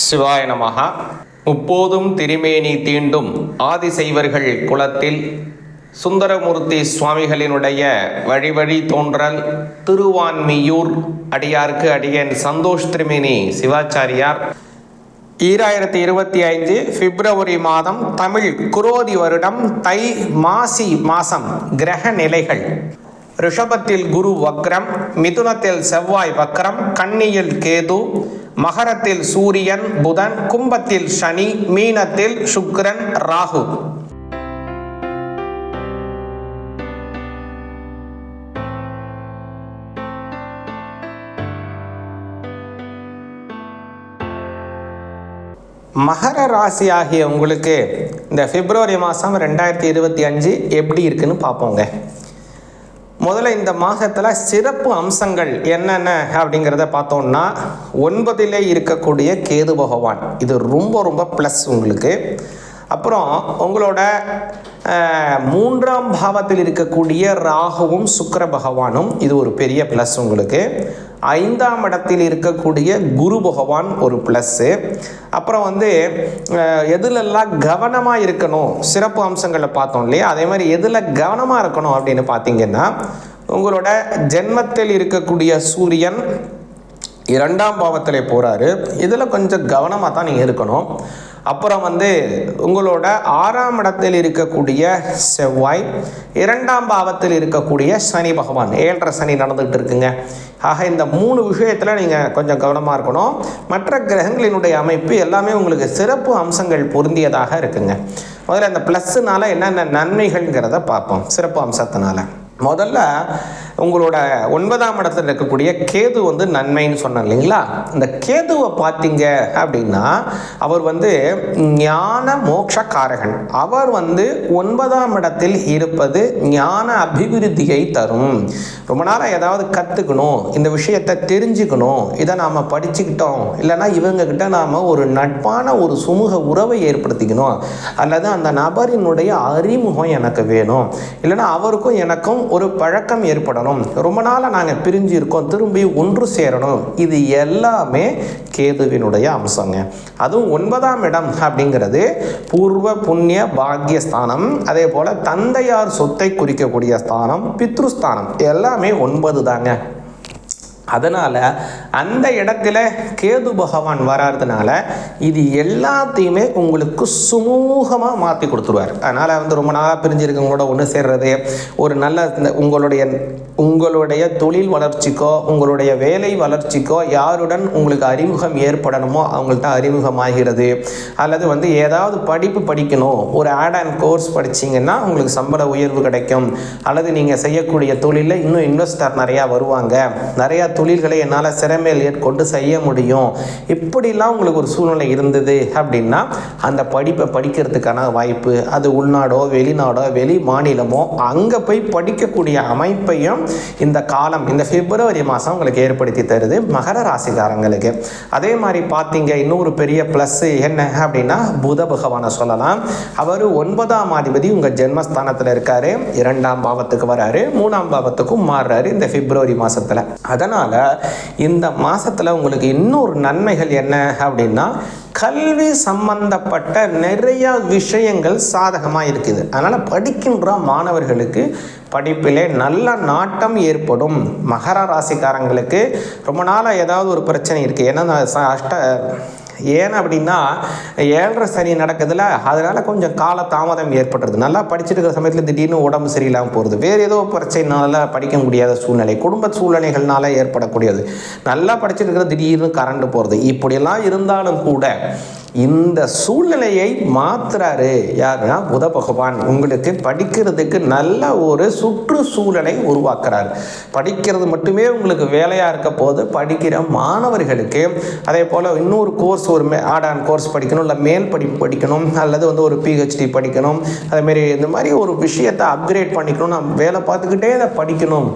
சிவாய நமகா முப்போதும் திருமேனி தீண்டும் ஆதிசைவர்கள் குலத்தில் சுந்தரமூர்த்தி சுவாமிகளினுடைய வழிவழி தோன்றல் திருவான்மியூர் அடியார்க்கு அடியன் சந்தோஷ் திருமேனி சிவாச்சாரியார். ஈராயிரத்தி இருபத்தி ஐந்து பிப்ரவரி மாதம் தமிழ் குரோதி வருடம் தை மாசி மாசம் கிரக நிலைகள். ரிஷபத்தில் குரு வக்ரம் மிதுனத்தில் செவ்வாய் வக்ரம் கன்னியில் கேது மகரத்தில் சூரியன் புதன் கும்பத்தில் சனி மீனத்தில் சுக்கிரன் ராகு. மகர ராசி ஆகிய உங்களுக்கு இந்த பிப்ரவரி மாதம் ரெண்டாயிரத்தி இருபத்தி அஞ்சு எப்படி இருக்குன்னு பார்ப்போங்க. முதல்ல இந்த மாதத்தில் சிறப்பு அம்சங்கள் என்னென்ன அப்படிங்கிறத பார்த்தோம்னா ஒன்பதிலே இருக்கக்கூடிய கேது பகவான். இது ரொம்ப ரொம்ப ப்ளஸ் உங்களுக்கு. அப்புறம் உங்களோட மூன்றாம் பாவத்தில் இருக்கக்கூடிய ராகுவும் சுக்கிர பகவானும் இது ஒரு பெரிய ப்ளஸ் உங்களுக்கு. ஐந்தாம் இடத்தில் இருக்கக்கூடிய குரு பகவான் ஒரு ப்ளஸ்ஸு அப்புறம் வந்து எதுலெல்லாம் கவனமாக இருக்கணும் சிறப்பு அம்சங்களை பார்த்தோம் இல்லையா? அதே மாதிரி எதில் கவனமாக இருக்கணும் அப்படின்னு பார்த்தீங்கன்னா உங்களோட ஜென்மத்தில் இருக்கக்கூடிய சூரியன் இரண்டாம் பாவத்தில் போகிறாரு இதில் கொஞ்சம் கவனமாக தான் நீங்கள் இருக்கணும். அப்புறம் வந்து உங்களோட ஆறாம் இடத்தில் இருக்கக்கூடிய செவ்வாய் இரண்டாம் பாவத்தில் இருக்கக்கூடிய சனி பகவான் ஏழரை சனி நடந்துகிட்டு இருக்குங்க. ஆக இந்த மூணு விஷயத்தில் நீங்கள் கொஞ்சம் கவனமாக இருக்கணும். மற்ற கிரகங்களினுடைய அமைப்பு எல்லாமே உங்களுக்கு சிறப்பு அம்சங்கள் பொருந்தியதாக இருக்குங்க. முதல்ல இந்த ப்ளஸ்ஸுனால என்னென்ன நன்மைகள்ங்கிறத பார்ப்போம். சிறப்பு அம்சத்தினால. முதல்ல உங்களோட ஒன்பதாம் இடத்துல இருக்கக்கூடிய கேது வந்து நன்மைன்னு சொன்னேன் இல்லைங்களா? இந்த கேதுவை பார்த்தீங்க அப்படின்னா அவர் வந்து ஞான மோட்சக்காரகன். அவர் வந்து ஒன்பதாம் இடத்தில் இருப்பது ஞான அபிவிருத்தியை தரும். ரொம்ப நாளாக ஏதாவது கற்றுக்கணும் இந்த விஷயத்தை தெரிஞ்சுக்கணும் இதை நாம் படிச்சுக்கிட்டோம். இல்லைன்னா இவங்கக்கிட்ட நாம் ஒரு நட்பான ஒரு சுமூக உறவை ஏற்படுத்திக்கணும். அல்லது அந்த நபரினுடைய அறிமுகம் எனக்கு வேணும். இல்லைன்னா அவருக்கும் எனக்கும் ஒரு பழக்கம் ஏற்படும். ஏற்படணும் ரொம்ப நாளாக நாங்கள் பிரிஞ்சு இருக்கோம். திரும்பி ஒன்று சேரணும். இது எல்லாமே கேதுவினுடைய அம்சங்க. அதுவும் ஒன்பதாம் இடம் அப்படிங்கிறது பூர்வ புண்ணிய பாக்கியஸ்தானம் அதே போல் தந்தையார் சொத்தை குறிக்கக்கூடிய ஸ்தானம் பித்ருஸ்தானம். எல்லாமே ஒன்பது தாங்க அதனால் அந்த இடத்துல கேது பகவான் வராததுனால இது எல்லாத்தையுமே உங்களுக்கு சுமூகமாக மாற்றி கொடுத்துருவார். அதனால் வந்து ரொம்ப நாளாக பிரிஞ்சிருக்கவங்களோட ஒன்று சேர்றது ஒரு நல்ல இந்த உங்களுடைய உங்களுடைய தொழில் வளர்ச்சிக்கோ உங்களுடைய வேலை வளர்ச்சிக்கோ யாருடன் உங்களுக்கு அறிமுகம் ஏற்படணுமோ அவங்கள்ட்ட அறிமுகமாகிறது. அல்லது வந்து ஏதாவது படிப்பு படிக்கணும் ஒரு ஆட் அண்ட் கோர்ஸ் படிச்சிங்கன்னா உங்களுக்கு சம்பள உயர்வு கிடைக்கும். அல்லது நீங்கள் செய்யக்கூடிய தொழிலில் இன்னும் இன்வெஸ்டர் நிறையா வருவாங்க. நிறையா தொழில்களை என்னால் சிறமையில் ஏற்கொண்டு செய்ய முடியும். இப்படிலாம் உங்களுக்கு ஒரு சூழ்நிலை இருந்தது அப்படின்னா அந்த படிப்பை படிக்கிறதுக்கான வாய்ப்பு அது உள்நாடோ வெளிநாடோ வெளி மாநிலமோ அங்கே போய் படிக்கக்கூடிய அமைப்பையும் இந்த காலம் இந்த பிப்ரவரி மாதம் உங்களுக்கு ஏற்படுத்தி தருது மகர ராசிக்காரங்களுக்கு. அதே மாதிரி பார்த்தீங்க இன்னொரு பெரிய ப்ளஸ் என்ன அப்படின்னா புத பகவானை சொல்லலாம். அவர் ஒன்பதாம் அதிபதி உங்கள் ஜென்மஸ்தானத்தில் இருக்காரு. இரண்டாம் பாவத்துக்கு வராரு மூணாம் பாவத்துக்கும் மாறுறாரு இந்த பிப்ரவரி மாதத்தில் அதனால் அதனால் இந்த மாதத்தில் உங்களுக்கு இன்னொரு நன்மைகள் என்ன அப்படின்னா கல்வி சம்பந்தப்பட்ட நிறைய விஷயங்கள் சாதகமாக இருக்குது. அதனால் படிக்கின்ற மாணவர்களுக்கு படிப்பிலே நல்ல நாட்டம் ஏற்படும். மகர ராசிக்காரங்களுக்கு ரொம்ப நாளாக ஏதாவது ஒரு பிரச்சனை இருக்குது ஏன்னா அஷ்ட ஏன் அப்படின்னா ஏழரை சனி நடக்குதுல அதனால் கொஞ்சம் கால தாமதம் ஏற்படுறது நல்லா படிச்சுட்டு இருக்கிற சமயத்தில் திடீர்னு உடம்பு சரியில்லாமல் போகிறது வேறு ஏதோ பிரச்சனைனால படிக்க முடியாத சூழ்நிலை குடும்ப சூழ்நிலைகள்னால ஏற்படக்கூடியது. நல்லா படிச்சுட்டு இருக்கிற திடீர்னு கரண்ட் போகிறது இப்படியெல்லாம் இருந்தாலும் கூட இந்த சூழ்நிலையை மாத்துறாரு யாருன்னா புத பகவான். உங்களுக்கு படிக்கிறதுக்கு நல்ல ஒரு சுற்றுச்சூழலை உருவாக்குறார். படிக்கிறது மட்டுமே உங்களுக்கு வேலையாக இருக்க போது படிக்கிற மாணவர்களுக்கு அதே போல் இன்னொரு கோர்ஸ் ஒரு மே ஆட் ஆன் கோர்ஸ் படிக்கணும் இல்லை மேல் படிப்பு படிக்கணும் அல்லது வந்து ஒரு பிஹெச்டி படிக்கணும் அதேமாரி இந்த மாதிரி ஒரு விஷயத்தை அப்கிரேட் பண்ணிக்கணும் நான் வேலை பார்த்துக்கிட்டே அதை படிக்கணும்.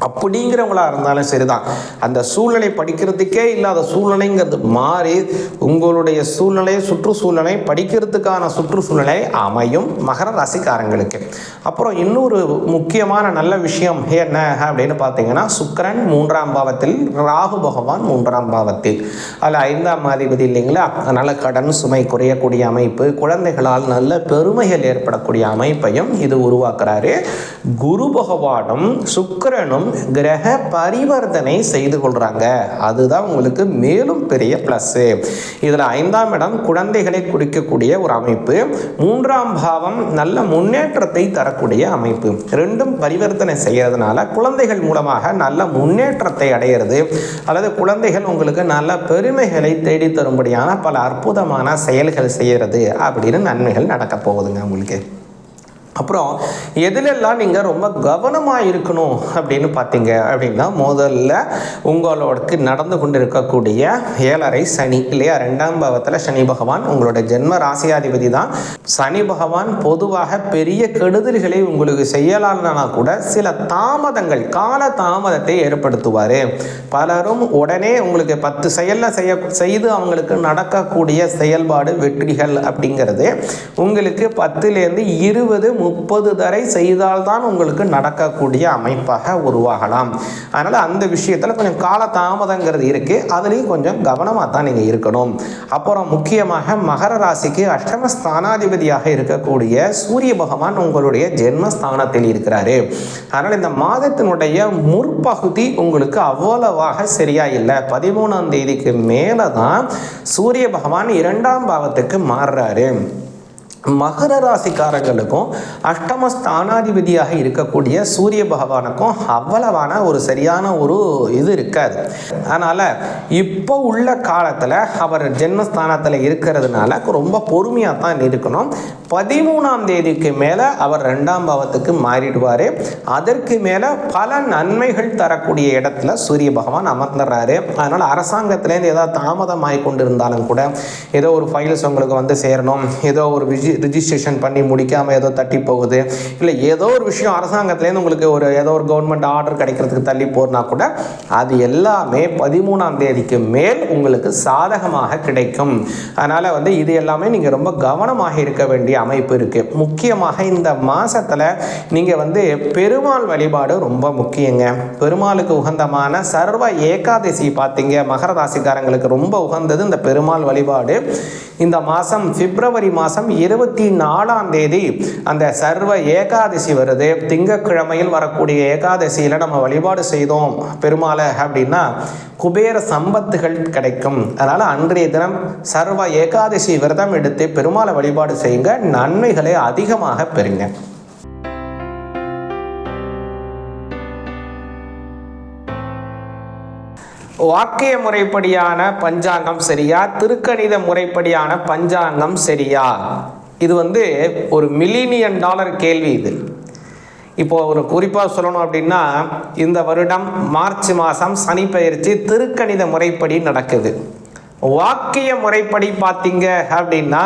அப்படிங்கிறவங்களா இருந்தாலும் சரிதான். அந்த சூழ்நிலை படிக்கிறதுக்கே இல்லாத சூழ்நிலைங்கிறது மாறி உங்களுடைய சூழ்நிலை சுற்றுச்சூழ்நிலை படிக்கிறதுக்கான சுற்றுச்சூழ்நிலை அமையும் மகர ராசிக்காரங்களுக்கு. அப்புறம் இன்னொரு முக்கியமான நல்ல விஷயம் என்ன அப்படின்னு பார்த்தீங்கன்னா சுக்கரன் மூன்றாம் பாவத்தில் ராகு பகவான் மூன்றாம் பாவத்தில். அதில் ஐந்தாம் அதிபதி இல்லைங்களா? அதனால் கடன் சுமை குறையக்கூடிய அமைப்பு குழந்தைகளால் நல்ல பெருமைகள் ஏற்படக்கூடிய அமைப்பையும் இது உருவாக்குறாரு. குரு பகவானும் சுக்கிரனும் கிரக பரிவர்த்தனை செய்து கொள்கிறாங்க அதுதான் உங்களுக்கு மேலும் பெரிய ப்ளஸ்ஸு இதில் ஐந்தாம் இடம் குழந்தைகளை குறிக்கக்கூடிய ஒரு அமைப்பு. மூன்றாம் பாவம் நல்ல முன்னேற்றத்தை தரக்கூடிய அமைப்பு. ரெண்டும் பரிவர்த்தனை செய்கிறதுனால குழந்தைகள் மூலமாக நல்ல முன்னேற்றத்தை அடையிறது. அல்லது குழந்தைகள் உங்களுக்கு நல்ல பெருமைகளை தேடி தரும்படியான பல அற்புதமான செயல்கள் செய்கிறது அப்படின்னு நன்மைகள் நடக்க போகுதுங்க உங்களுக்கு. அப்புறம் எதிலெல்லாம் நீங்கள் ரொம்ப கவனமாக இருக்கணும் அப்படின்னு பார்த்தீங்க அப்படின்னா முதல்ல உங்களுக்கு நடந்து கொண்டு இருக்கக்கூடிய ஏழரை சனி இல்லையா? ரெண்டாம் பாவத்தில் சனி பகவான் உங்களோட ஜென்ம ராசியாதிபதி தான். சனி பகவான் பொதுவாக பெரிய கெடுதல்களை உங்களுக்கு செய்யலாம்னா கூட சில தாமதங்கள் கால தாமதத்தை ஏற்படுத்துவார். பலரும் உடனே உங்களுக்கு பத்து செயலில் செய்ய செய்து அவங்களுக்கு நடக்கக்கூடிய செயல்பாடு வெற்றிகள் அப்படிங்கிறது உங்களுக்கு பத்துலேருந்து இருபது முப்பது தரை செய்தால்தான் உங்களுக்கு நடக்கக்கூடிய அமைப்பாக உருவாகலாம். அதனால் அந்த விஷயத்தில் கொஞ்சம் கால தாமதங்கிறது இருக்குது அதுலேயும் கொஞ்சம் கவனமாக தான் நீங்கள் இருக்கணும். அப்புறம் முக்கியமாக மகர ராசிக்கு அஷ்டம ஸ்தானாதிபதியாக இருக்கக்கூடிய சூரிய பகவான் உங்களுடைய ஜென்மஸ்தானத்தில் இருக்கிறாரு. அதனால் இந்த மாதத்தினுடைய முற்பகுதி உங்களுக்கு அவ்வளவாக சரியாக இல்லை. பதிமூணாம் தேதிக்கு மேலே தான் சூரிய பகவான் இரண்டாம் பாவத்துக்கு மாறுறாரு. மகர ராசிக்காரங்களுக்கும் அஷ்டம ஸ்தானாதிபதியாக இருக்கக்கூடிய சூரிய பகவானுக்கும் அவ்வளவான ஒரு சரியான ஒரு இது இருக்காது. அதனால் இப்போ உள்ள காலத்தில் அவர் ஜென்மஸ்தானத்தில் இருக்கிறதுனால ரொம்ப பொறுமையாக தான் இருக்கணும். பதிமூணாம் தேதிக்கு மேலே அவர் ரெண்டாம் பாவத்துக்கு மாறிடுவார். அதற்கு மேலே பல நன்மைகள் தரக்கூடிய இடத்துல சூரிய பகவான் அமர்ந்துடுறாரு அதனால் அரசாங்கத்திலேருந்து ஏதாவது தாமதமாகி கொண்டு இருந்தாலும் கூட ஏதோ ஒரு ஃபைல்ஸ் உங்களுக்கு வந்து சேரணும் ஏதோ ஒரு விஜி ரிஜிஸ்ட்ரேஷன் பண்ணி முடிக்காமல் ஏதோ தட்டி போகுது. இல்லை ஏதோ ஒரு விஷயம் அரசாங்கத்துலேருந்து உங்களுக்கு ஒரு ஏதோ ஒரு கவர்மெண்ட் ஆர்டர் கிடைக்கிறதுக்கு தள்ளி போனா கூட அது எல்லாமே பதிமூணாம் தேதிக்கு மேல் உங்களுக்கு சாதகமாக கிடைக்கும். அதனால் வந்து இது எல்லாமே நீங்கள் ரொம்ப கவனமாக இருக்க வேண்டிய அமைப்பு இருக்குது முக்கியமாக இந்த மாதத்தில் நீங்கள் வந்து பெருமாள் வழிபாடு ரொம்ப முக்கியங்க. பெருமாளுக்கு உகந்தமான சர்வ ஏகாதசி பார்த்தீங்க மகர ராசிக்காரங்களுக்கு ரொம்ப உகந்தது இந்த பெருமாள் வழிபாடு. இந்த மாதம் பிப்ரவரி மாதம் இருபத்தி நாலாம் தேதி அந்த சர்வ ஏகாதசி வருது. திங்கக்கிழமையில் வரக்கூடிய ஏகாதசியில் நம்ம வழிபாடு செய்தோம். பெருமாளை அப்படின்னா குபேர சம்பத்துகள் கிடைக்கும். அதனால் அன்றைய தினம் சர்வ ஏகாதசி விரதம் எடுத்து பெருமாளை வழிபாடு செய்யுங்க. நன்மைகளை அதிகமாக பெறுங்க. வாக்கிய முறைப்படியான பஞ்சாங்கம் சரியா? திருக்கணித முறைப்படியான பஞ்சாங்கம் சரியா? இது வந்து ஒரு மில்லினியன் டாலர் கேள்வி இது. இப்போது ஒரு குறிப்பாக சொல்லணும் அப்படின்னா இந்த வருடம் மார்ச் மாதம் சனி பயிற்சி திருக்கணித முறைப்படி நடக்குது. வாக்கிய முறைப்படி பார்த்தீங்க அப்படின்னா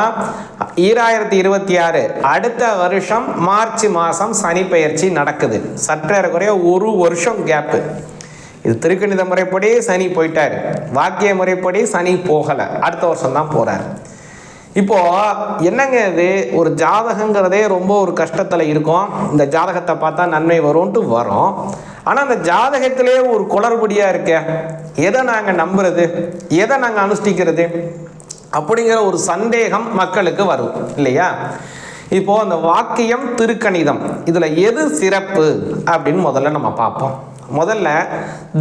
ஈராயிரத்தி இருபத்தி ஆறு அடுத்த வருஷம் மார்ச் மாதம் சனி பயிற்சி நடக்குது. சற்றேறக்குறைய ஒரு வருஷம் கேப்பு இது திருக்கணித முறைப்படி சனி போயிட்டார். வாக்கிய முறைப்படி சனி போகலை. அடுத்த வருஷம் தான் போகிறார் இப்போ என்னங்க இது? ஒரு ஜாதகங்கிறதே ரொம்ப ஒரு கஷ்டத்தில் இருக்கும். இந்த ஜாதகத்தை பார்த்தா நன்மை வரும்ன்ட்டு வரும். ஆனால் அந்த ஜாதகத்திலே ஒரு குளறுபடியாக இருக்க. எதை நாங்கள் நம்புறது? எதை நாங்கள் அனுஷ்டிக்கிறது? அப்படிங்கிற ஒரு சந்தேகம் மக்களுக்கு வரும். இல்லையா? இப்போ அந்த வாக்கியம் திருக்கணிதம். இதில் எது சிறப்பு அப்படின்னு முதல்ல நம்ம பார்ப்போம். முதல்ல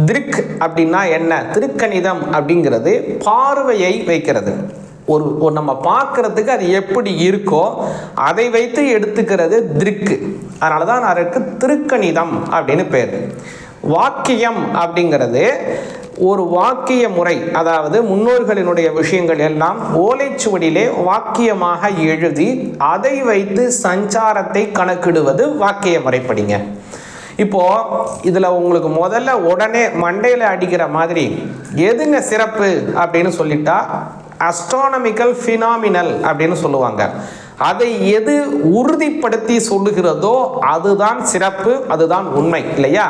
திருக் அப்படின்னா என்ன? திருக்கணிதம் அப்படிங்கிறது பார்வையை வைக்கிறது. ஒரு நம்ம பார்க்கறதுக்கு அது எப்படி இருக்கோ அதை வைத்து எடுத்துக்கிறது திருக்கு. அதனால தான் அதற்கு திருக்கணிதம் அப்படின்னு பேர். வாக்கியம் அப்படிங்கிறது ஒரு வாக்கிய முறை அதாவது முன்னோர்களினுடைய விஷயங்கள் எல்லாம் ஓலைச்சுவடியிலே வாக்கியமாக எழுதி அதை வைத்து சஞ்சாரத்தை கணக்கிடுவது வாக்கிய முறைப்படிங்க. இப்போ இதில் உங்களுக்கு முதல்ல உடனே மண்டையில் அடிக்கிற மாதிரி எதுங்க சிறப்பு அப்படின்னு சொல்லிட்டா அஸ்ட்ரானமிக்கல் ஃபினாமினல் அப்படின்னு சொல்லுவாங்க. அதை எது உறுதிப்படுத்தி சொல்லுகிறதோ அதுதான் சிறப்பு அதுதான் உண்மை இல்லையா?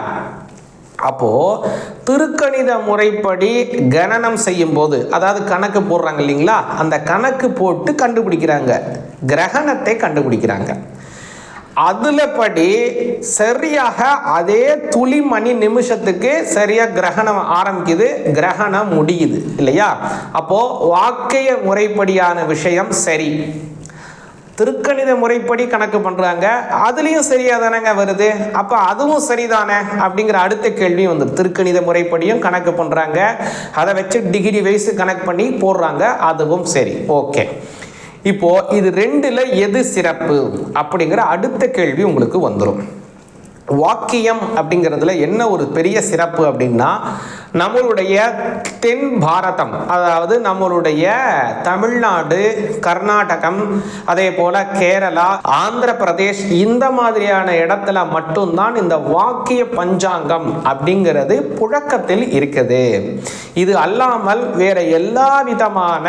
அப்போ திருக்கணித முறைப்படி கணனம் செய்யும் போது அதாவது கணக்கு போடுறாங்க இல்லைங்களா? அந்த கணக்கு போட்டு கண்டுபிடிக்கிறாங்க. கிரகணத்தை கண்டுபிடிக்கிறாங்க. அதுல படி சரியாக அதே துளி மணி நிமிஷத்துக்கு சரியா கிரகணம் ஆரம்பிக்குது கிரகணம் முடியுது இல்லையா? அப்போ வாக்கிய முறைப்படியான விஷயம் சரி. திருக்கணித முறைப்படி கணக்கு பண்ணுறாங்க அதுலேயும் சரியாக தானேங்க வருது. அப்போ அதுவும் சரிதானே அப்படிங்கிற அடுத்த கேள்வியும் வந்து திருக்கணித முறைப்படியும் கணக்கு பண்ணுறாங்க அதை வச்சு டிகிரி வைஸ் கணக்கு பண்ணி போடுறாங்க. அதுவும் சரி. ஓகே இப்போ இது ரெண்டுல எது சிறப்பு அப்படிங்கிற அடுத்த கேள்வி உங்களுக்கு வந்துடும் வாக்கியம் அப்படிங்கிறதுல என்ன ஒரு பெரிய சிறப்பு அப்படின்னா நம்மளுடைய தென் பாரதம் அதாவது நம்மளுடைய தமிழ்நாடு கர்நாடகம் அதே போல கேரளா ஆந்திர பிரதேஷ் இந்த மாதிரியான இடத்துல மட்டும்தான் இந்த வாக்கிய பஞ்சாங்கம் அப்படிங்கிறது புழக்கத்தில் இருக்குது. இது அல்லாமல் வேற எல்லா விதமான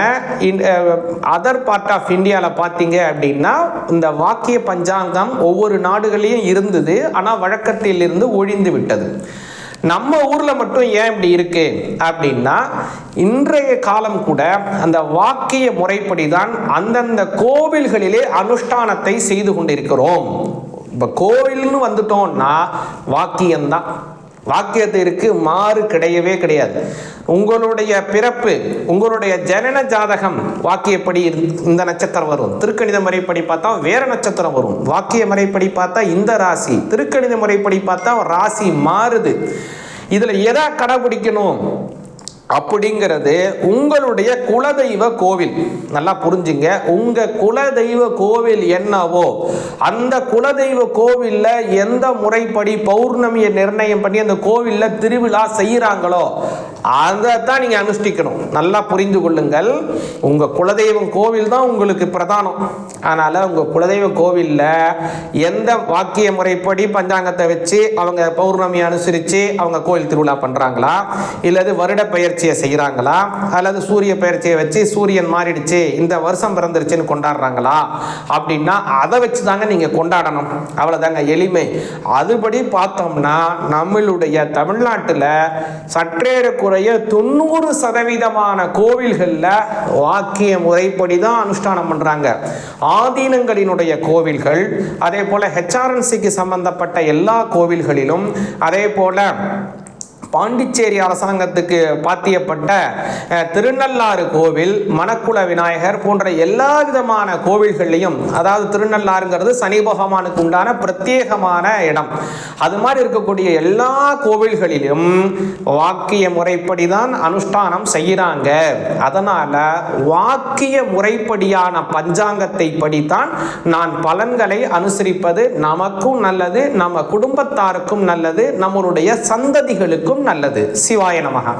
அதர் பார்ட் ஆஃப் இந்தியாவில் பார்த்தீங்க அப்படின்னா இந்த வாக்கிய பஞ்சாங்கம் ஒவ்வொரு நாடுகளையும் இருந்தது ஆனால் வழக்கத்தில் இருந்து ஒழிந்து விட்டது. நம்ம ஊர்ல மட்டும் ஏன் இப்படி இருக்கு? அப்படின்னா இன்றைய காலம் கூட அந்த வாக்கிய முறைப்படி தான் அந்தந்த கோவில்களிலே அனுஷ்டானத்தை செய்து கொண்டிருக்கிறோம். இப்போ கோவில்னு வந்துட்டோம்னா வாக்கியம்தான். வாக்கியத்திற்கு மாறு கிடையவே கிடையாது. உங்களுடைய பிறப்பு உங்களுடைய ஜனன ஜாதகம் வாக்கியப்படி இரு- இந்த நட்சத்திரம் வரும். திருக்கணித முறைப்படி பார்த்தா வேற நட்சத்திரம் வரும். வாக்கிய முறைப்படி பார்த்தா இந்த ராசி. திருக்கணித முறைப்படி பார்த்தா ராசி மாறுது. இதுல எதா கடைபிடிக்கணும்? அப்படிங்கிறது உங்களுடைய குலதெய்வ கோவில். நல்லா புரிஞ்சுங்க. உங்க குலதெய்வ கோவில் என்னவோ அந்த குலதெய்வ கோவில்ல எந்த முறைப்படி பௌர்ணமியை நிர்ணயம் பண்ணி அந்த கோவில்ல திருவிழா செய்கிறாங்களோ அதை தான் நீங்கள் அனுஷ்டிக்கணும். நல்லா புரிந்து கொள்ளுங்கள். உங்கள் குலதெய்வம் கோவில் தான் உங்களுக்கு பிரதானம். அதனால் உங்கள் குலதெய்வ கோவிலில் எந்த வாக்கிய முறைப்படி பஞ்சாங்கத்தை வச்சு அவங்க பௌர்ணமி அனுசரித்து அவங்க கோயில் திருவிழா பண்ணுறாங்களா இல்லது வருட பயிற்சியை செய்கிறாங்களா அல்லது சூரிய பயிற்சியை வச்சு சூரியன் மாறிடுச்சு இந்த வருஷம் பிறந்துருச்சுன்னு கொண்டாடுறாங்களா? அப்படின்னா அதை வச்சு தாங்க நீங்கள் கொண்டாடணும். அவ்வளோதாங்க எளிமை. அதுபடி பார்த்தோம்னா நம்மளுடைய தமிழ்நாட்டில் சற்றேறக்குறைய தொண்ணூறு சதவீதமான கோவில்களில் வாக்கிய முறைப்படி தான் அனுஷ்டானம் பண்ணுறாங்க ஆதீனங்களினுடைய கோவில்கள் அதே போல் ஹெச்ஆர்என்சிக்கு சம்பந்தப்பட்ட எல்லா கோவில்களிலும் அதே போல் பாண்டிச்சேரி அரசாங்கத்துக்கு பாத்தியப்பட்ட திருநள்ளாறு கோவில் மணக்குள விநாயகர் போன்ற எல்லா விதமான கோவில்கள்லையும் அதாவது திருநள்ளாறுங்கிறது சனி பகவானுக்கு உண்டான பிரத்யேகமான இடம். அது மாதிரி இருக்கக்கூடிய எல்லா கோவில்களிலும் வாக்கிய முறைப்படி தான் அனுஷ்டானம் செய்கிறாங்க. அதனால வாக்கிய முறைப்படியான பஞ்சாங்கத்தை படித்தான் நான் பலன்களை அனுசரிப்பது நமக்கும் நல்லது நம்ம குடும்பத்தாருக்கும் நல்லது நம்மளுடைய சந்ததிகளுக்கும் நல்லது. சிவாய நமகா